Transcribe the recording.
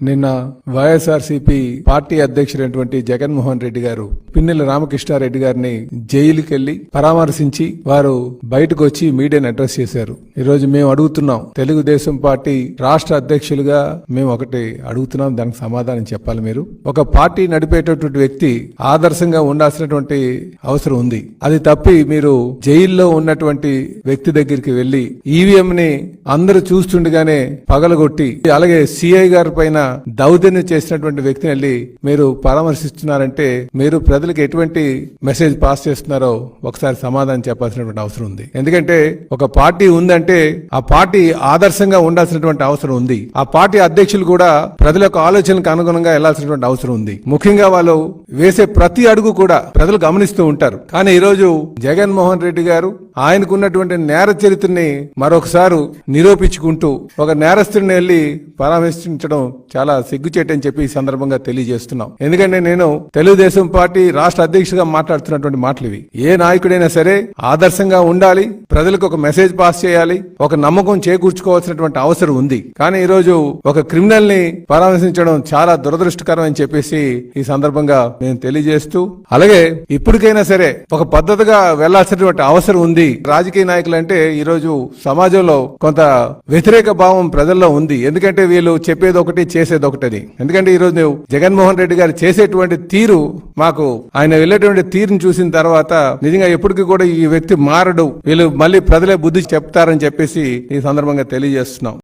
నిన్న వైఎస్ఆర్సీపీ పార్టీ అధ్యక్షుడైనటువంటి జగన్మోహన్ రెడ్డి గారు పిన్నెల రామకృష్ణారెడ్డి గారిని జైలుకి వెళ్ళి పరామర్శించి వారు బయటకు వచ్చి మీడియాను అడ్రస్ చేశారు. ఈరోజు మేము అడుగుతున్నాం. తెలుగుదేశం పార్టీ రాష్ట్ర అధ్యక్షులుగా మేము ఒకటి అడుగుతున్నాం. దానికి సమాధానం చెప్పాలి మీరు. ఒక పార్టీ నడిపేటటువంటి వ్యక్తి ఆదర్శంగా ఉండాల్సినటువంటి అవసరం ఉంది. అది తప్పి మీరు జైల్లో ఉన్నటువంటి వ్యక్తి దగ్గరికి వెళ్ళి ఈవీఎం ని అందరూ చూస్తుండగానే పగలగొట్టి అలాగే సిఐ గారి పైన దౌర్జన్యం చేసినటువంటి వ్యక్తిని వెళ్ళి మీరు పరామర్శిస్తున్నారంటే మీరు ప్రజలకు ఎటువంటి మెసేజ్ పాస్ చేస్తున్నారో ఒకసారి సమాధానం చెప్పాల్సినటువంటి అవసరం ఉంది. ఎందుకంటే ఒక పార్టీ ఉందంటే ఆ పార్టీ ఆదర్శంగా ఉండాల్సినటువంటి అవసరం ఉంది. ఆ పార్టీ అధ్యక్షులు కూడా ప్రజల యొక్క ఆలోచనలకు అనుగుణంగా వెళ్ళాల్సినటువంటి అవసరం ఉంది. ముఖ్యంగా వాళ్ళు వేసే ప్రతి అడుగు కూడా ప్రజలు గమనిస్తూ ఉంటారు. కానీ ఈరోజు జగన్మోహన్ రెడ్డి గారు ఆయనకున్నటువంటి నేర చరిత్రని మరొకసారి నిరూపించుకుంటూ ఒక నేరస్తుడిని వెళ్ళి పరామర్శించడం చాలా సిగ్గుచేటని చెప్పి ఈ సందర్భంగా తెలియజేస్తున్నాం. ఎందుకంటే నేను తెలుగుదేశం పార్టీ రాష్ట్ర అధ్యక్షుడిగా మాట్లాడుతున్నటువంటి మాటలు ఇవి. ఏ నాయకుడైనా సరే ఆదర్శంగా ఉండాలి ప్రజలకు ఒక మెసేజ్ పాస్ చేయాలి ఒక నమ్మకం చేకూర్చుకోవాల్సినటువంటి అవసరం ఉంది. కానీ ఈరోజు ఒక క్రిమినల్ని పరామర్శించడం చాలా దురదృష్టకరం అని చెప్పేసి ఈ సందర్భంగా నేను తెలియజేస్తూ అలాగే ఇప్పటికైనా సరే ఒక పద్ధతిగా వెళ్ళాల్సినటువంటి అవసరం ఉంది. రాజకీయ నాయకులు అంటే ఈరోజు సమాజంలో కొంత వ్యతిరేక భావం ప్రజల్లో ఉంది. ఎందుకంటే వీళ్ళు చెప్పేది ఒకటి చేసేది ఒకటని ఎందుకంటే ఈ రోజు జగన్మోహన్ రెడ్డి గారు చేసేటువంటి తీరు మాకు ఆయన వెళ్ళేటువంటి తీరుని చూసిన తర్వాత నిజంగా ఎప్పటికీ కూడా ఈ వ్యక్తి మారడు. వీళ్ళు మళ్ళీ ప్రజలే బుద్ధి చెప్తారని చెప్పేసి ఈ సందర్భంగా తెలియజేస్తున్నాం.